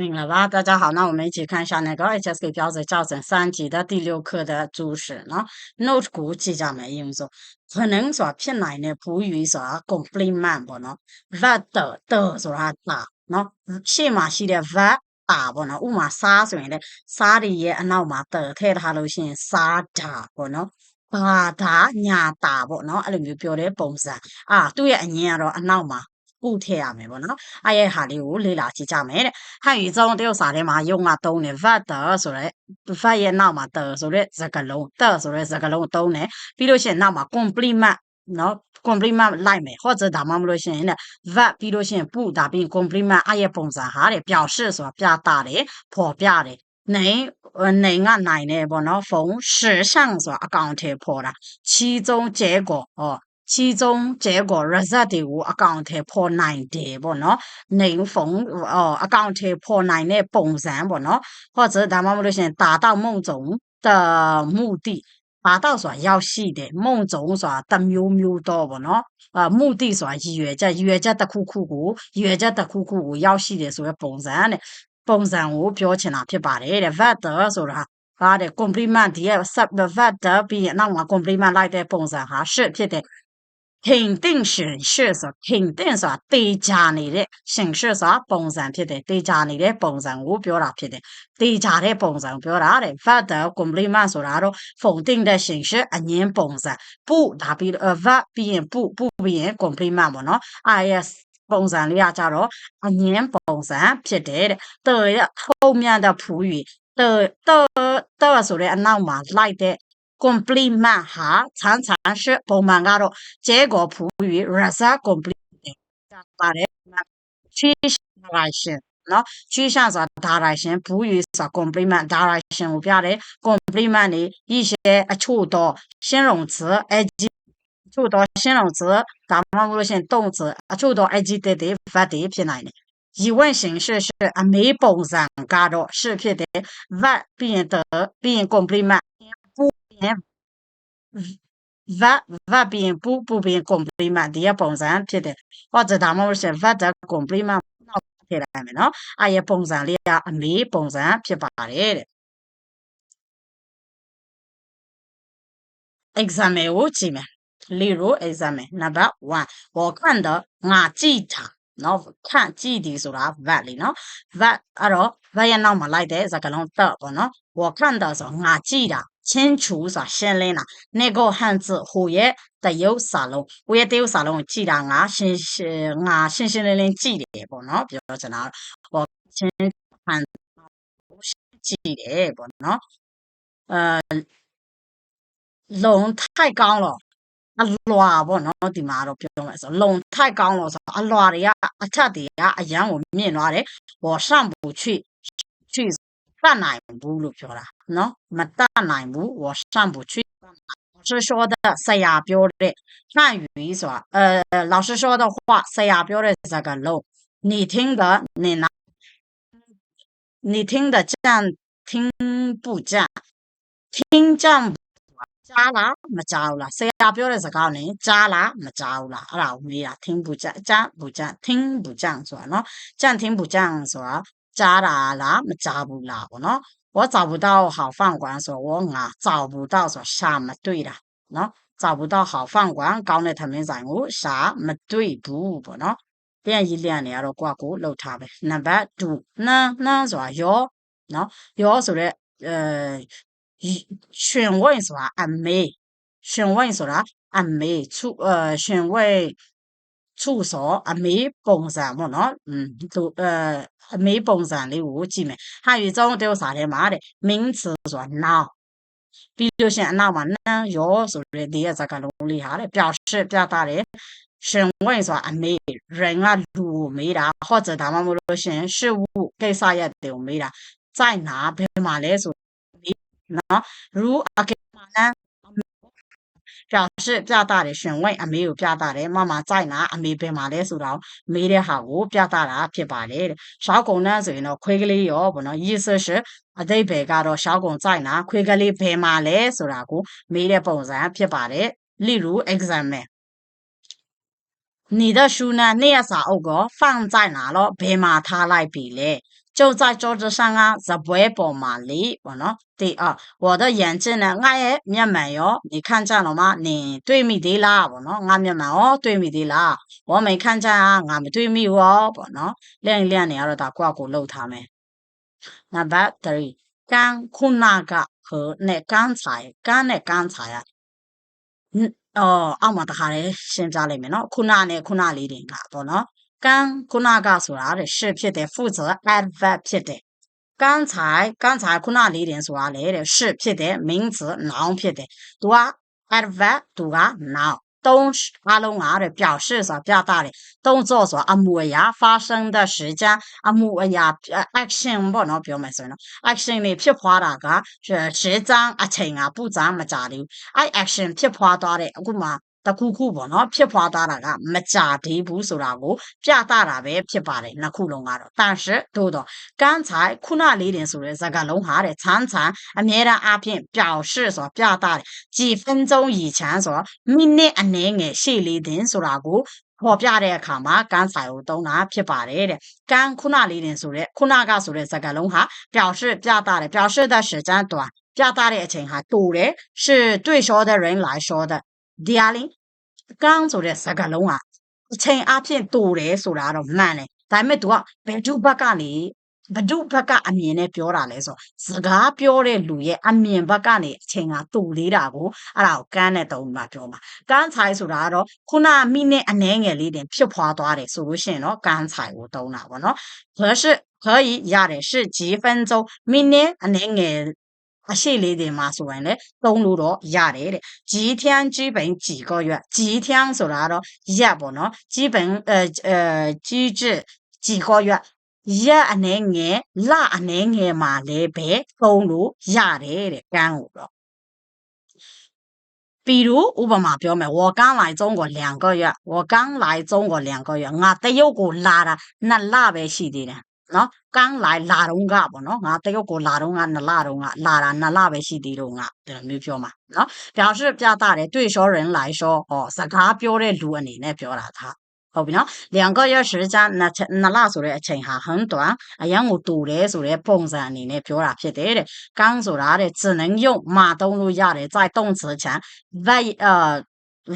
明了吧？大家好，那我们一起看一下那个 HSK 标准校正三级的第六课的注释呢。Note 估计ကြမယ်用ဆိုခဏဆိုတာဖြစ်နိုင်တဲ့ဘူးယူဆိုတာ complement ပေါ့နော် verb 的的ဆိုတာတာနော်ရှေ့မှာရှိတဲ့ verb တာပေါ့နော်ဥမာစားဆိုရင်လည်းစားတွေရဲ့အနောက်မှာတထည့်ထားလို့ရှိရင်စားတာပေါ့နော်ဘာသာညာတာပေါ့နော်အဲ့လိုမျိုးပြောတဲ့ပုံစံအာသူ့ရဲ့အငင်းကတော့အနောက်မှာ ပုထည့်ရမယ်ပေါ့နော်အဲ့ရဲ့ဟာလေးကိုလေ့လာကြည့်ကြမယ်တဲ့ဟန်ယူဆုံးတရုတ်စာထဲမှာယုံကသုံးတယ် vat ဆိုရဲ vat ရဲ့နောက်မှာတဆိုတဲ့စကားလုံးတဆိုတဲ့စကားလုံးသုံးတယ်ပြီးလို့ရှိရင်နောက်မှာ complement နော် complement လိုက်မယ်或者ဒါမှမဟုတ်လို့ရှိရင်လည်း verb ပြီးလို့ရှိရင်ပုဒါပြီးရင် complement အဲ့ရဲ့ပုံစံဟာတဲ့表示ဆိုတာပြတာတယ်ဖော်ပြတယ်နိုင်နိုင်ကနိုင်တယ်ပေါ့နော်ဖုံ实相ဆိုတာအကောင့်ထဲပေါ်တာ其中结果哦 其中结果 result တွေကိုအကောင့်ထဲပေါ်နိုင်တယ်ပေါ့နော်နိုင်ဖုံအော်အကောင့်ထဲပေါ်နိုင်တဲ့ပုံစံပေါ့နော်或者ဒါမှမဟုတ်လို့ရှိရင်达到某种的目的达到ဆိုတာရောက်ရှိတယ်မုံကြုံဆိုတာတစ်မျိုးမျိုးတော့ပေါ့နော်အာ目的ဆိုတာရည်ရွယ်ချက်ရည်ရွယ်ချက်တစ်ခုခုကိုရည်ရွယ်ချက်တစ်ခုခုကိုရောက်ရှိတယ်ဆိုတဲ့ပုံစံတဲ့ပုံစံကိုပြောချင်တာဖြစ်ပါတယ်တဲ့ verb ဆိုတာဟာတဲ့ complement ဒီရဲ့ sub verb ပြီးရင်နောက်မှာ complement လိုက်တဲ့ပုံစံဟာရှစ်ဖြစ်တဲ့ 肯定形式ဆို肯定ဆိုတာတေချာနေတဲ့形式ဆိုတာပုံစံဖြစ်တယ်တေချာနေတဲ့ပုံစံကိုပြောတာဖြစ်တယ်တေချာတဲ့ပုံစံကိုပြောတာတဲ့ verb 的 complement ဆိုတာတော့否定的形式အငင်းပုံစံ不ဒါပြီး verb ပြီးရင်不不ပြီးရင် complement ပေါ့နော် is ပုံစံလေးကကြတော့အငင်းပုံစံဖြစ်တယ်တဲ့的ရဲ့后面的辅语的的的ဆိုတဲ့အနောက်မှာလိုက်တဲ့ complement ဟာ常常是ပုံမှန်ကတော့结果辅语 result complement ပါတယ်趋向 direction နော်趋向ဆိုတာ direction 辅语ဆိုတာ complement direction ကိုပြတယ် complement နေ一些အချို့တော့形容词 adjective အချို့တော့形容词ဒါမှမဟုတ်လို့ရှိရင်动词အချို့တော့ adjective တွေ verb တွေဖြစ်နိုင်တယ်疑问形式是အမေးပုံစံကတော့是ဖြစ်တယ် verb ပြီးရင်的 ပြီးရင် complement ရင် verb verb ပြီးရင်ပူပူပြီးရင် complement ဒီကပုံစံဖြစ်တယ်။ဟောဒါမှမဟုတ်ရှင် verb တဲ့ complement နောက်ထည့်လိုက်မယ်နော်။အဲ့ရပုံစံလေးကအမေးပုံစံဖြစ်ပါတယ်တဲ့။ example ကိုကြည့်မယ်။例如 example number 1我看的ငါကြည့်တာနော်ခန့်ကြည့်ဒီဆိုတာ verb လीနော် verb အဲ့တော့ verb ရဲ့နောက်မှာလိုက်တဲ့စကားလုံးတော့ပေါ့နော်我看的ဆိုငါကြည့်တာ 清楚ဆိုတာရှင်းလင်းတာ那个汉字ဟိုရဲ့တရုတ်စာလုံးဟိုရဲ့တရုတ်စာလုံးကိုကြည်တာငါရှင်းရှင်းငါရှင်းရှင်းလင်းလင်းကြည်တယ်ပေါ့နော်ပြောချင်တာဟောချင်းဟန်ကြည်တယ်ပေါ့နော်အဲလုံထိုက်ကောင်းတော့အလွာပေါ့နော်ဒီမှာတော့ပြောမယ်ဆိုလုံထိုက်ကောင်းလို့ဆိုအလွာတွေကအချက်တွေကအရန်ကိုမြင့်သွားတယ်我上不去去 တတ်နိုင်ဘူးလို့ပြောတာနော်မတတ်နိုင်ဘူး我上不去老师说的ဆရာပြောတဲ့汉语ဆိုတာ呃老师说的话ဆရာပြောတဲ့စကားလုံး你听的你拿你听的这样听不这样听这样ကြားလားမကြားဘူးလားဆရာပြောတဲ့စကားနဲ့ကြားလားမကြားဘူးလားအဲ့ဒါကိုမေးတာ听不ကြကြား不ကြ听不ကြဆိုတာနော်ကြံ听不ကြဆိုတာ ကြားတာလားမကြားဘူးလားပေါ့နော်我找不到好饭馆ဆို我ငါ找不到ဆိုရှာမတွေ့တာနော်找不到好饭馆ကောင်းတဲ့ထမင်းဆိုင်ကိုရှာမတွေ့ဘူးပေါ့နော်ပြန်ရေးလျက်နေရတော့ကိုကကိုလှုပ်ထားပဲနံပါတ်2နန်းနန်းဆိုတာရောနော်ရောဆိုတော့အဲရှင် 处所啊，没蹦上么喏，嗯，都呃没蹦上的物体们，还有一种叫啥的嘛的，名词说闹，比如像闹嘛，那有时候你这个努力下来，表示表达的。询问说啊没人啊路没啦，或者他们没路线事物给啥也都没啦，在哪边嘛来说没喏，如啊给嘛呢？表示ပြတာတယ်ရှင်ဝိတ်အမေကိုပြတာတယ်မမကြိုက်နာအမေဘယ်မှာလဲဆိုတော့မေးတဲ့ဟာကိုပြတာတာဖြစ်ပါတယ်တဲ့ရှောက်ကုံနဲ့ဆိုရင်တော့ခွေးကလေးရောဗောနော်意思是အတိတ်ဘယ်ကတော့ရှောက်ကုံကြိုက်နာခွေးကလေးဘယ်မှာလဲဆိုတာကိုမေးတဲ့ပုံစံဖြစ်ပါတယ်例如 example 你的书呢那个စာအုပ်က放在哪咯ဘယ်မှာထားလိုက်ပြီလဲ 就在桌子上啊，在微博嘛里，我呢，第二，我的眼睛呢，我也面满哟，你看见了吗？你对面的啦，我呢，我面满哦，对面的啦，我没看见啊，我们对面哦，我呢，亮一亮你要了打挂鼓漏他们。Number three，刚困那个和那刚才，刚那刚才啊，嗯，哦，阿玛的哈嘞，现在里面喏，困那呢，困那里的个，不喏。刚，我那家说阿的是撇的，副词，adv 撇的。刚才，刚才我那李连说阿来的是撇的，名词，noun 撇的。do，adv，do，noun。动词阿弄阿里表示啥表达嘞？动作说啊？磨牙发生的时间啊？磨牙，action 不？能表要买算了。action 的撇扩那个，是时长啊、轻啊、不暂么？加的啊？action 撇扩大嘞，我嘛。တခုခုပေါ့နော်ဖြစ်ပွားသွားတာကမကြသေးဘူးဆိုတာကိုပြတာတာပဲဖြစ်ပါတယ်နှစ်ခုလုံးကတော့但是တို့တော့刚才ခုနလေးတင်ဆိုတဲ့စကားလုံးဟာတဲ့常常အမြဲတမ်းအပြင်表示ဆိုပြတာတယ်几分钟以前ဆိုမိနစ်အနည်းငယ်ရှေ့လေးတင်ဆိုတာကိုပေါ်ပြတဲ့အခါမှာကန်းဆိုင်ကိုသုံးတာဖြစ်ပါတယ်တဲ့။ကန်းခုနလေးတင်ဆိုတဲ့ခုနကဆိုတဲ့စကားလုံးဟာ表示ပြတာတယ်表示的时间短ပြတာတဲ့အချိန်ဟာတိုတယ်是对说的人来说的 ဒီအားလေးကန်းဆိုတဲ့စကားလုံးဟာအချိန်အဖြစ်တူတယ်ဆိုတာတော့မှန်တယ်ဒါပေမဲ့ तू ကဘယ်သူဘက်ကနေဘဒုဘက်ကအမြင်နဲ့ပြောတာလဲဆိုစကားပြောတဲ့လူရဲ့အမြင်ဘက်ကနေအချိန်ကတူလေးတာကိုအဲ့ဒါကိုကန်းနဲ့တုံးမှပြောမှာကန်းဆိုင်ဆိုတာကတော့ခုနမိနစ်အနည်းငယ်လေးတင်ဖြစ်ဖွာသွားတယ်ဆိုလို့ရှိရင်တော့ကန်းဆိုင်ကိုတုံးတာပေါ့နော်可是可以ရတယ်是几分钟မိနစ်အနည်းငယ် အရှိလေးတွေမှာဆိုရင်လည်းသုံးလို့တော့ရတယ်တဲ့ဂျီထန်းဂျီပင်ဂျီ个月ဂျီထန်းဆိုတာကတော့ရက်ပေါ့နော်ဂျီပင်အဲအဲဂျီကျဂျီ个月ရက်အနေငယ်လအနေငယ်မှာလည်းပဲသုံးလို့ရတယ်တဲ့ကန်းကိုတော့比如ဥပမာပြောမယ်我刚来中国两个月我刚来中国两个月ငါတရုတ်ကိုလာတာနှစ်လပဲရှိသေးတယ် နော်ကန်းလိုက်လာတော့ကပေါ့နော်ငါတရုတ်ကိုလာတော့ကနလတော့ကလာတာနလပဲရှိသေးတော့ကဒီလိုမျိုးပြောမှာနော်表示ပြတာတယ်对说人来说哦စကားပြောတဲ့လူအနေနဲ့ပြောတာသားဟုတ်ပြီနော်两个月时间နှစ်နှစ်လဆိုတဲ့အချိန်ဟာ很短အရန်ကိုတူတယ်ဆိုတဲ့ပုံစံအနေနဲ့ပြောတာဖြစ်တယ်တဲ့刚ဆိုတာတဲ့只能用马သုံးလို့ရတယ်在动词前 vai 呃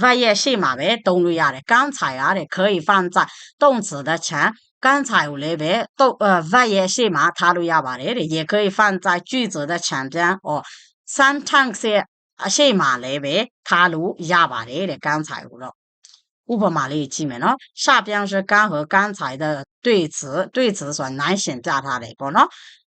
vai ရဲ့ရှေ့မှာပဲသုံးလို့ရတယ်刚才ရတယ်可以放在动词的前 刚才ကိုလည်းပဲတော့呃 verb ရဲ့ရှေ့မှာထားလို့ရပါတယ်တဲ့也可以放在句子的前边哦 sentence ရဲ့အရှိမလည်းပဲထားလို့ရပါတယ်တဲ့刚才ကိုတော့ဥပမာလေးကြည့်မယ်နော်下边是刚和刚才的对词对词ဆိုတာနိုင်ရှင်ပြထားတယ်ပေါ့နော်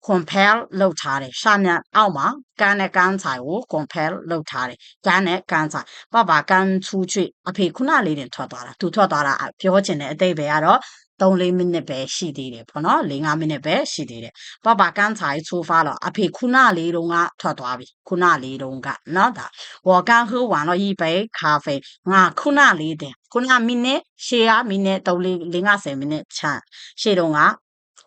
compel လုပ်ထားတယ်ရှာမြန်အောက်မှာကန်နဲ့ကန်ဆိုင်ကို compel လုပ်ထားတယ်ကန်နဲ့ကန်ဆိုင်ပပကန်ချူချွေအဖေခုနလေးတင်ထွက်သွားတာသူထွက်သွားတာပြောချင်တဲ့အတိတ်ပဲကတော့3 4မိနစ်ပဲရှိသေးတယ်ပေါ့နော်4 5မိနစ်ပဲရှိသေးတယ်ပပကန်ဆိုင်ဆိုဖာတော့အဖေခုနလေးတုန်းကထွက်သွားပြီခုနလေးတုန်းကနော်ဒါဝေါ်ကန်ဟိုးဝါတော့ဤပဲကာဖေငါခုနလေးတင်ခုနမိနစ်ရှေ့ကမိနစ်3 4 50မိနစ်ချန်ရှေ့တုန်းက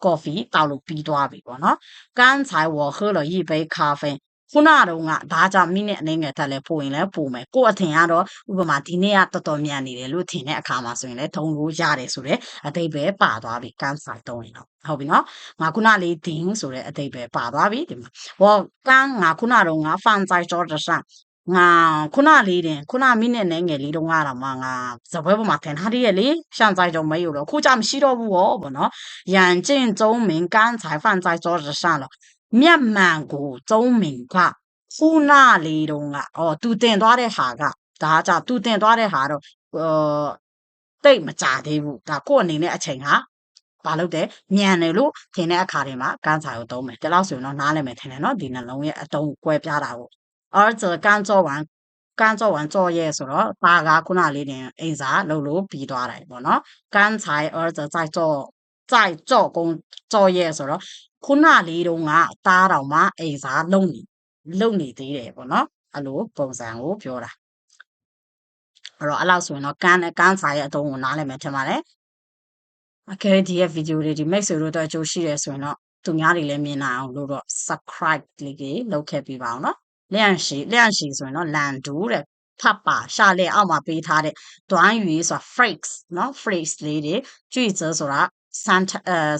ကော်ဖီတောက်လို့ပြီးသွားပြီပေါ့နော်။ကန်ဆိုင်ဝဟလရီဘေးကာဖေခုနတော့ကဒါကြောင့်မိနဲ့အနေငယ်ထက်လဲပို့ရင်လဲပို့မယ်ကို့အထင်ကတော့ဥပမာဒီနေ့ကတော်တော်မြန်နေတယ်လို့ထင်တဲ့အခါမှာဆိုရင်လဲဒုံလို့ရတယ်ဆိုတော့အတိတ်ပဲပါသွားပြီကန်ဆိုင်တုံးရင်တော့ဟုတ်ပြီနော်ငါခုနလေးဒင်းဆိုတဲ့အတိတ်ပဲပါသွားပြီဒီမှာဟောကန်ငါခုနတော့ငါဖန်ဆိုင်တော်တဆန် ငါခုနလေးတင်ခုနမိနစ်နဲ့ငယ်လေးတုန်းကတော့မှငါဇပွဲပေါ်မှာတင်ထားသေးရဲ့လေ像在就没有了ခုကြမရှိတော့ဘူး哦ပေါ့နော်眼镜周明刚才放在桌子上了မျက်မှန်ကိုသုံးမင်ကခုနလေးတုန်းကအော်သူတင်သွားတဲ့ဟာကဒါကြောင့်သူတင်သွားတဲ့ဟာတော့ဟိုတိတ်မကြသေးဘူးဒါကိုယ့်အနေနဲ့အချိန်ဟာဘာလုပ်တယ်မြန်တယ်လို့ထင်တဲ့အခါတွေမှာကန်းစာကိုသုံးမယ်ဒီလောက်ဆိုရင်တော့နားလည်မယ်ထင်တယ်နော်ဒီနှလုံးရဲ့အတုံးကွဲပြားတာကို 而者刚做完刚做完作业ဆိုတော့ဒါကခုနလေးတင်အိမ်စာလုပ်လို့ပြီးသွားတယ်ပေါ့နော်刚才儿子在做在做工作业ဆိုတော့ခုနလေးတုန်းကတားတော်မှအိမ်စားလုံနေလုံနေသေးတယ်ပေါ့နော်အဲ့လိုပုံစံကိုပြောတာအဲ့တော့အဲ့လောက်ဆိုရင်တော့ကန်းနဲ့ကန်းစာရဲ့အတုံးကိုနားလည်မယ်ထင်ပါတယ်အကယ်ဒီရဲ့ဗီဒီယိုတွေဒီမိတ်ဆွေတို့တော့အကျိုးရှိတယ်ဆိုရင်တော့သူများတွေလည်းမြင်နိုင်အောင်လို့တော့ subscribe လေးကြီးလုပ်ခဲ့ပြီးပါအောင်နော် လျန့်ရှည်လျန့်ရှည်ဆိုရင်နော်လန်ဒူတဲ့ထပ်ပါရှာလက်အောက်မှာပေးထားတဲ့ဒွိုင်းရီဆိုတာ phrase နော် phrase လေးတွေကြွေစဆိုတာ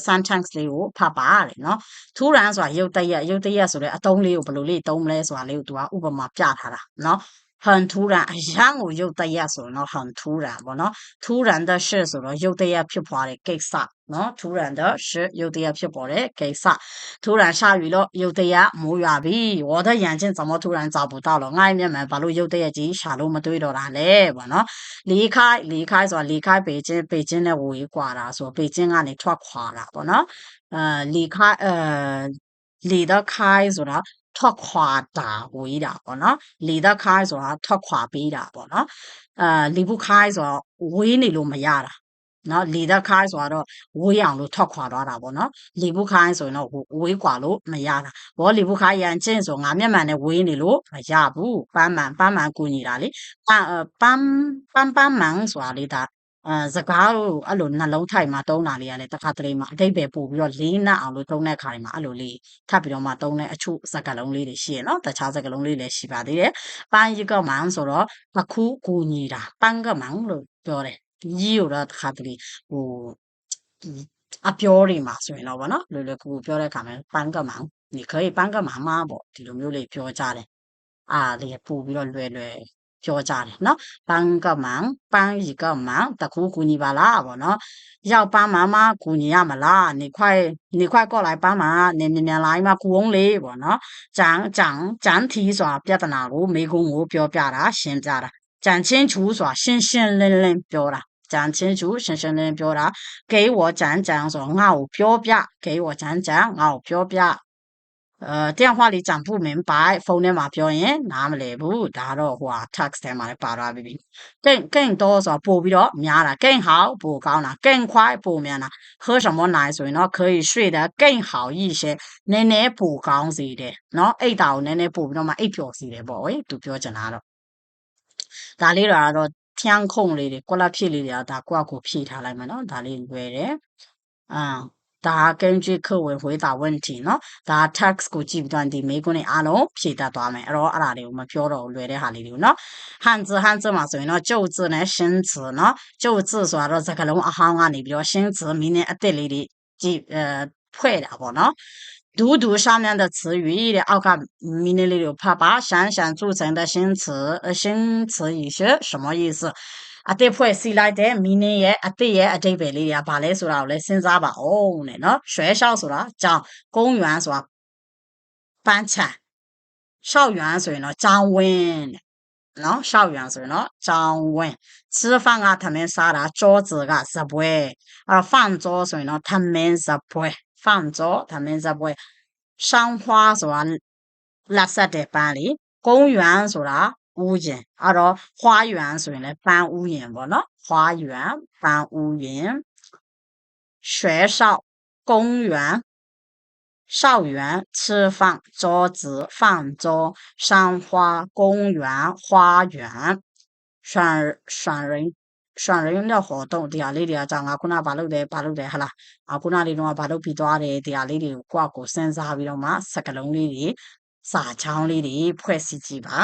sentence လေးကိုဖတ်ပါတယ်နော်ထူရန်ဆိုတာရုပ်တရက်ရုပ်တရက်ဆိုတဲ့အတုံးလေးကိုဘယ်လိုလေးသုံးမလဲဆိုတာလေးကိုသူကဥပမာပြထားတာနော် 很突然အရန်ကိုရုပ်တရက်ဆိုတော့很突然ပေါ့နော်突然的事ဆိုတော့ရုပ်တရက်ဖြစ်ပေါ်တဲ့ကိစ္စနော်突然的是ရုပ်တရက်ဖြစ်ပေါ်တဲ့ကိစ္စ突然下雨了ရုပ်တရက်မိုးရွာပြီ我的眼睛怎么突然找不到了ငါ့မျက်မှန်ဘာလို့ရုပ်တရက်ကြီးရှာလို့မတွေ့တော့တာလဲပေါ့နော်离开离开ဆိုတာ离开北京北京နဲ့ဝေးกว่าတာဆို北京ကနေထွက်ခွာတာပေါ့နော်အဲ离开အဲ离得开ဆိုတာ ထွက်ခွာတာဝေးတာပေါ့နော်လေသက်ခိုင်းဆိုတာထွက်ခွာပေးတာပေါ့နော်အာလေဘူးခိုင်းဆိုတာဝေးနေလို့မရတာနော်လေသက်ခိုင်းဆိုတော့ဝေးအောင်လို့ထွက်ခွာသွားတာပေါ့နော်လေဘူးခိုင်းဆိုရင်တော့ဝေးกว่าလို့မရတာဘောလေဘူးခိုင်းရန်ချင်းဆိုငါမျက်မှန်နဲ့ဝေးနေလို့မရဘူးပန်းမှန်ပန်းမှန်ကူညီတာလေပန်းပန်းပန်းပန်းမှန်ဆိုတာလေဒါ အဲစကားကိုအဲ့လိုနှလုံးထိုက်မှာတုံးတာလေးကလည်းတစ်ခါတလေမှာအတိတ်ပဲပို့ပြီးတော့လေးနက်အောင်လို့တုံးတဲ့ခါတွေမှာအဲ့လိုလေးထပ်ပြီးတော့မှတုံးတဲ့အချို့စကားလုံးလေးတွေရှိရနော်တခြားစကားလုံးလေးလည်းရှိပါသေးတယ်ပန်းရီကမန်ဆိုတော့တစ်ခုကူညီတာပန်းကမန်လို့ပြောတယ်ကြီးကိုတော့တစ်ခါတလေဟိုအပြောတွေမှာဆိုရင်တော့ဗောနော်လွယ်လွယ်ကူကူပြောတဲ့အခါမှာပန်းကမန်你可以搬个妈妈ပေါ့ဒီလိုမျိုးလေးပြောကြတယ်အာလေပို့ပြီးတော့လွယ်လွယ် ပြောကြတယ်နော်ပန်းကမန်ပန်းရီကမန်တခုကူညီပါလားပေါ့နော်ရောက်ပန်းမမကူညီရမလား你快你快过来帮忙你မြန်မြန်လာမှာကူအောင်လေပေါ့နော်讲讲讲题ဆိုတာပြဿနာကိုမိကုံးကိုပြောပြတာရှင်းပြတာ讲清楚ဆိုတာရှင်းရှင်းလင်းလင်းပြောတာ讲清楚ရှင်းရှင်းလင်းပြောတာ给我讲讲ဆိုငါ့ကိုပြောပြ给我讲讲ငါ့ ကိုပြောပြအဲ电话里讲不明白ဖုန်းထဲမှာပြောရင်နားမလည်ဘူးဒါတော့ဟိုဟာ text ထဲမှာလည်းပါသွားပြီ更更多ဆိုပို့ပြီးတော့များတာ更好ပိုကောင်းတာ更快ပိုမြန်တာ喝什么奶ဆိုရင်တော့可以睡得更好一些နည်းနည်းပိုကောင်းစေတယ်เนาะအိတ်တာကိုနည်းနည်းပို့ပြီးတော့မှအိတ်ပျော်စေတယ်ပေါ့ဝေးသူပြောချင်တာတော့ဒါလေးတော့တော့ထျန်းခုံလေးတွေကွက်လက်ဖြစ်လေးတွေကဒါကိုယ့်အကိုဖြည့်ထားလိုက်မယ်เนาะဒါလေးလွယ်တယ်အာ 大家根据课文回答问题呢，大家 text 过阶段的美国的阿龙撇哒大门，然后阿拉的我们飘到那里哈里头呢，汉字，汉字嘛，所以呢，就只能新词呢，就至说了这个龙啊，行行里边新词，明年啊，对里的，记呃，快了不，喏，读读下面的词语，一的，我看明年里六啪啪，想想组成的新词，呃，新词，语些什么意思。 အသစ်ဖွဲ့စီလိုက်တဲ့ meaning ရဲ့အသစ်ရဲ့အဓိပ္ပာယ်လေးတွေကဘာလဲဆိုတာကိုလည်းစဉ်းစားပါအောင်တဲ့နော်ရွှဲလျှောက်ဆိုတာကြောင်းကုန်းရွမ်းဆိုတာပန်းချံလျှောက်ရွမ်းဆိုရင်တော့ကြောင်းဝင်းတဲ့နော်လျှောက်ရွမ်းဆိုရင်တော့ကြောင်းဝင်း吃饭ကသမင်းစားတာကြော子ကဇပွဲအဲ့တော့饭桌ဆိုရင်တော့သမင်းဇပွဲ饭桌သမင်းဇပွဲရှောင်း花ဆိုတာလက်ဆက်တဲ့ပန်းလေကုန်းရွမ်းဆိုတာ 屋檐အဲ့တော့花园ဆိုရင်လည်းပန်းဥယျာဉ်ပေါ့နော်花园ပန်းဥယျာဉ်学校公园校园吃饭桌子饭桌山花公园花园选选人选人的活动တရားလေးတွေကကြောင့်ငါခုနဘာလုပ်တယ်ဘာလုပ်တယ်ဟလားအခုနလေးတော့ဘာလုပ်ပြီးသွားတယ်တရားလေးတွေကိုကိုယ့်ကိုစဉ်းစားပြီးတော့မှစကလုံးလေးတွေစာချောင်းလေးတွေဖွဲ့စည်းကြည့်ပါ